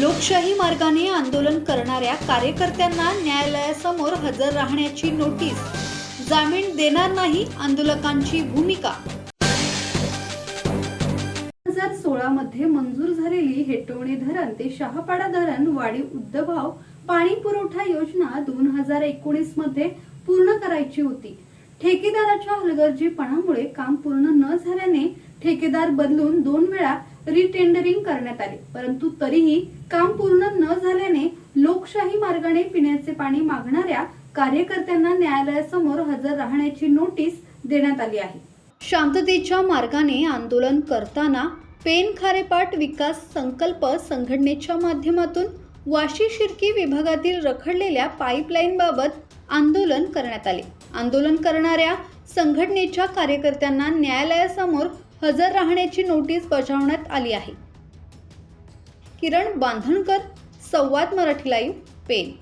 लोकशाही मार्गाने आंदोलन करणाऱ्या कार्यकर्त्यांना न्यायालयासमोर हजर राहण्याची नोटीस. जामीन देणार नाही आंदोलकांची भूमिका. हजार सोळा मध्ये मंजूर झालेली हेटवणे धरण ते शहापाडा धरण वाढीव उद्दभाव पाणी पुरवठा योजना दोन हजार एकोणीसमध्ये पूर्ण करायची होती. ठेकेदाराच्या हलगर्जीपणामुळे काम पूर्ण न झाल्याने ठेकेदार बदलून दोन वेळा रिटेंडरिंग करण्यात आले. परंतु तरीही काम पूर्ण न झाल्याने लोकशाही मार्गाने पिण्याचे पाणी मागणाऱ्या कार्यकर्त्यांना न्यायालयासमोर हजर राहण्याची नोटीस देण्यात आली आहे. शांततेच्या मार्गाने आंदोलन करताना पेन खारेपाट विकास संकल्प संघटनेच्या माध्यमातून वाशी शिर्की विभागातील रखडलेल्या पाईपलाईनबाबत आंदोलन करण्यात आले. आंदोलन करणाऱ्या संघटनेच्या कार्यकर्त्यांना न्यायालयासमोर हजर राहण्याची नोटीस बजावण्यात आली आहे. किरण बांधणकर संवाद मराठी लाईव्ह पेन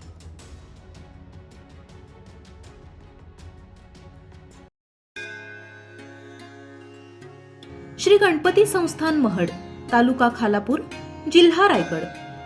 श्री गणपती संस्थान महड तालुका खालापूर जिल्हा रायगड.